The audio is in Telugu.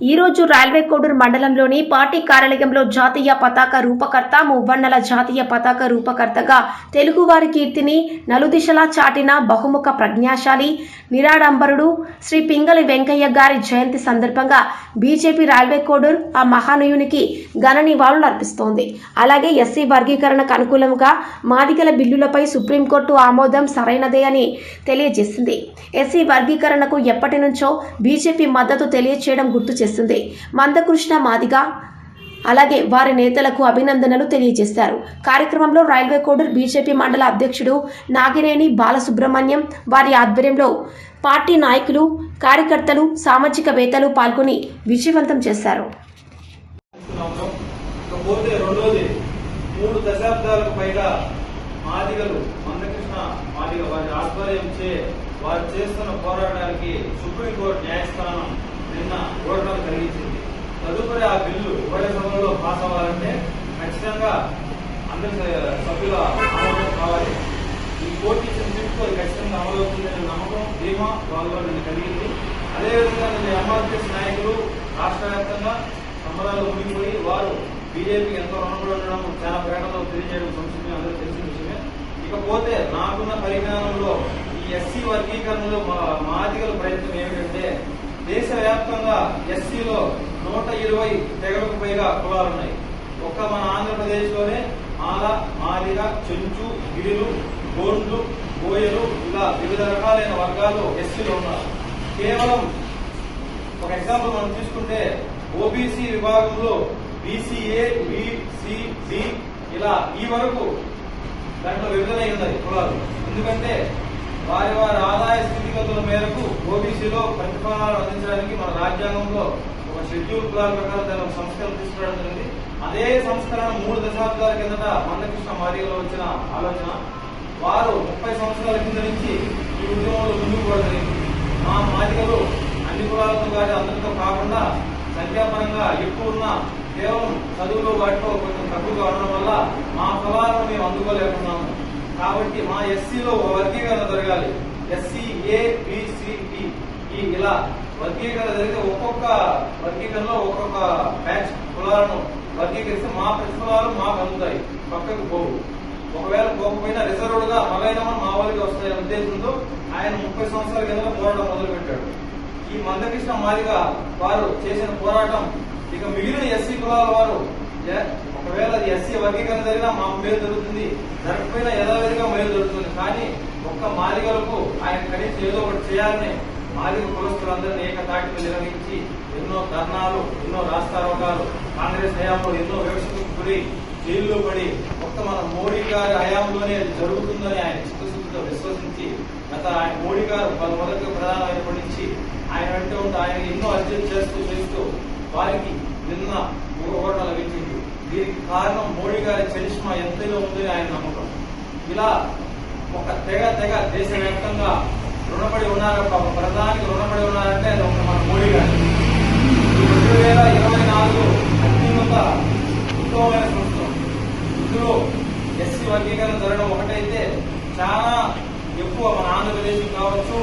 ఈ రోజు రైల్వే కోడూరు మండలంలోని పార్టీ కార్యాలయంలో జాతీయ పతాక రూపకర్త మువ్వన్నల జాతీయ పతాక రూపకర్తగా తెలుగువారి కీర్తిని నలుదిశలా చాటిన బహుముఖ ప్రజ్ఞాశాలి నిరాడంబరుడు శ్రీ పింగళి వెంకయ్య గారి జయంతి సందర్భంగా బీజేపీ రైల్వే కోడూరు ఆ మహానుయునికి ఘన నివాళులు అర్పిస్తోంది. అలాగే ఎస్సీ వర్గీకరణకు అనుకూలంగా మాదిగల బిల్లులపై సుప్రీంకోర్టు ఆమోదం సరైనదే అని తెలియజేసింది. ఎస్సీ వర్గీకరణకు ఎప్పటి నుంచో బీజేపీ మద్దతు తెలియచేయడం గుర్తు చేసింది మందకృష్ణ మాదిగ అలాగే వారి నేతలకు అభినందనలు తెలియజేశారు కార్యక్రమంలో రైల్వే కోడూరు బీజేపీ మండల అధ్యక్షుడు నాగినేని బాలసుబ్రహ్మణ్యం వారి ఆధ్వర్యంలో పార్టీ నాయకులు కార్యకర్తలు సామాజికవేత్తలు పాల్గొని విజయవంతం చేశారు. మూడు దశాబ్దాలకు పైగా మాదిగలు మందకృష్ణ మాదిగ వారి ఆధ్వర్యంచే వారు చేస్తున్న పోరాటానికి సుప్రీంకోర్టు న్యాయస్థానం నిన్న ఓడటం కలిగించింది. తదుపరి ఆ బిల్లు ఉభయ సభలో పాస్ అవ్వాలంటే ఖచ్చితంగా అందరి సభ్యుల ఆమోదం కావాలి. ఈ కోర్టు ఇచ్చిన తీర్పు అది ఖచ్చితంగా అమలు అవుతుందనే నమ్మకం ధీమా వాళ్ళలో నిన్న కలిగింది. అదేవిధంగా నిన్న ఎంఆర్పీఎస్ నాయకులు రాష్ట్ర వ్యాప్తంగా సంబరాలు మునిగిపోయి వారు బీజేపీకి ఎంతో రుణపడి ఉండడం చాలా ప్రకటనలో తెలియజేయడం సంస్కృతి అందరూ తెలిసిన విషయమే. ఇకపోతే నాకున్న పరిజ్ఞానంలో ఈ ఎస్సీ వర్గీకరణలో మా మాదిగల ప్రయత్నం ఏమిటంటే దేశవ్యాప్తంగా ఎస్సీలో నూట ఇరవై తెగలకు పైగా కులాలు ఉన్నాయి. ఒక్క మన ఆంధ్రప్రదేశ్లోనే మాల మాదిగ చెంచు గిరిలు గోండ్లు బోయలు ఇలా వివిధ రకాలైన వర్గాలు ఎస్సీలో ఉన్నారు. కేవలం ఒక ఎగ్జాంపుల్ మనం తీసుకుంటే ఓబీసీ విభాగంలో బీసీఏ బి ఇలా ఈ వరకు దాంట్లో విడుదల ఉన్నది కులాలు. ఎందుకంటే వారి వారి ఆదాయ స్థితిగతుల మేరకు ఓబీసీలో ప్రతిఫలాలు అందించడానికి మన రాజ్యాంగంలో ఒక షెడ్యూల్ ప్లాన్ ప్రకారం దాని ఒక సంస్కరణ తీసుకురావడం జరిగింది. అదే సంస్కరణ మూడు దశాబ్దాల కిందట మందకృష్ణ మాదిగలో వచ్చిన ఆలోచన. వారు ముప్పై సంవత్సరాల కింద నుంచి ఈ ఉద్యమంలో ముందుకు కూడా జరిగింది. మా మాదిగలు అన్ని కులాలతో కానీ అందరితో కాకుండా సంఖ్యాపరంగా ఎక్కువ ఉన్న కేవలం చదువులో వాటిలో కొంచెం తక్కువగా ఉండడం వల్ల మా కులాలను మేము అందుకోలేకున్నాము కాబట్టి మా ఎస్సీలో ఒక వర్గీకరణ జరగాలి. ఎస్సీ ఏ బిసిడి ఈ ఇలా వర్గీకరణ జరిగితే ఒక్కొక్క వర్గీకరణలో ఒక్కొక్క బ్యాచ్ కులాలను వర్గీకరిస్తే మా ప్రతిఫలాలు మాకు అందుతాయి. పక్కకు పోవు. ఒకవేళ పోకపోయినా రిజర్వ్డ్గా మగైన మా వాళ్ళకి వస్తాయనే ఉద్దేశంతో ఆయన ముప్పై సంవత్సరాల కింద పోరాటం మొదలు పెట్టాడు ఈ మందకృష్ణ మాదిగా వారు చేసిన పోరాటం ఇక మిగిలిన ఎస్సీ కులాల వారు ఒకవేళ ఎస్సీ వర్గీకరణ జరిగినా మా మేలు జరుగుతుంది జరగకపోయినా యథావిధిగా మేలు జరుగుతుంది కానీ ఒక్క మాదిగలకు ఆయన కనీసం ఏదో ఒకటి చేయాలని మాదిగ కులస్తులందరినీ ఏకతాటిని నిర్వహించి ఎన్నో ధర్నాలు ఎన్నో రాస్తారోకాలు కాంగ్రెస్ హయాంలో ఎన్నో వివక్షకు గురి జైల్లో పడి ఒక్క మన మోడీ గారి హయాంలోనే అది జరుగుతుందని ఆయన చిత్తశుద్ధితో విశ్వసించి గత ఆయన మోడీ గారు పలు మొదటి ప్రధానమైనప్పటి నుంచి ఆయన వెంట ఉంటే ఆయన ఎన్నో అర్జీలు చేస్తూ చేస్తూ వారికి నిన్న ఊరగొట్ట లభించింది దీనికి కారణం మోడీ గారి చరిష్మా ఎంతలో ఉందని ఆయన నమ్మకం. ఇలా ఒక తెగ తెగ దేశవ్యాప్తంగా రుణపడి ఉన్నారు ప్రధానికి రుణపడి ఉన్నారంటే మన మోడీ గారు రెండు వేల ఇరవై నాలుగు అత్యున్నత ఉత్తమమైన సంస్థ ఇందులో ఎస్సీ వర్గీకరణ జరగడం ఒకటైతే చాలా ఎక్కువ మన ఆంధ్రప్రదేశ్ కావచ్చు